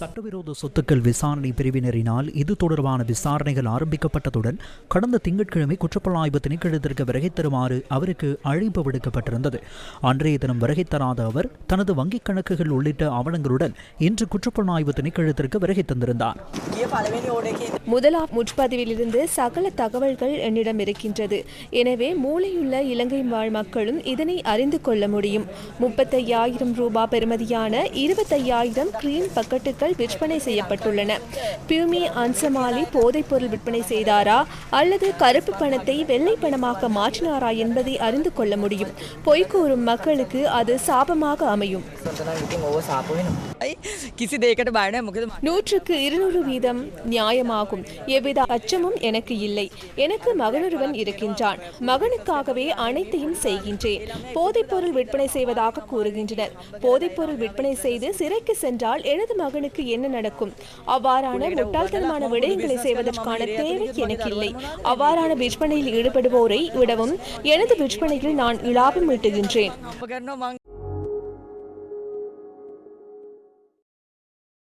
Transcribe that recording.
சட்டவிரோத சொத்துக்கள் விசாரணை பிரிவினரினால் இது தொடர்பான விசாரணைகள் ஆரம்பிக்கப்பட்டதுடன் கடந்த திங்கட்கிழமை குற்றப்புலனாய்வு திணைக்களத்திற்கு வருகை தருமாறு அவருக்கு அழைப்பு விடுக்கப்பட்டிருந்தது. அன்றைய தினம் வருகை தராத அவர் தனது வங்கிக் கணக்குகள் உள்ளிட்ட ஆவணங்களுடன் இன்று குற்றப்புலனாய்வு திணைக்களத்திற்கு வருகை தந்திருந்தார். முதலாம் முற்பதிவிலிருந்து சகல தகவல்கள் என்னிடம் இருக்கின்றது. எனவே மூளையுள்ள இலங்கை வாழ் மக்களும் இதனை அறிந்து கொள்ள முடியும். முப்பத்தையாயிரம் ரூபாய் பெறுமதியான இருபத்தையாயிரம் கிரீன் பக்கெட்டுகள் பொருட்கள் விற்பனை செய்யப்பட்டுள்ளன. பியூமி அன்சமாலி போதைப்பொருள் விற்பனை செய்தாரா? அல்லது கருப்பு பணத்தை வெள்ளை பணமாக மாற்றினாரா என்பதை அறிந்து கொள்ள முடியும். பொய் கூறும் மக்களுக்கு அது சாபமாக அமையும். நூற்றுக்கு இருநூறு வீதம் நியாயமாகும். எவ்வித அச்சமும் எனக்கு இல்லை. எனக்கு மகனொருவன் இருக்கின்றான். மகனுக்காகவே அனைத்தையும் செய்கின்றேன். போதைப்பொருள் விற்பனை செய்வதாக கூறுகின்றனர். போதைப்பொருள் விற்பனை செய்து சிறைக்கு சென்றால் எனது மகனுக்கு மக்களுக்கு என்ன நடக்கும்? அவ்வாறான முட்டாள்தனமான விடயங்களை செய்வதற்கான தேவை எனக்கு இல்லை. அவ்வாறான விற்பனையில் ஈடுபடுவோரை விடவும் எனது விற்பனையில் நான் இலாபம் ஈட்டுகின்றேன்.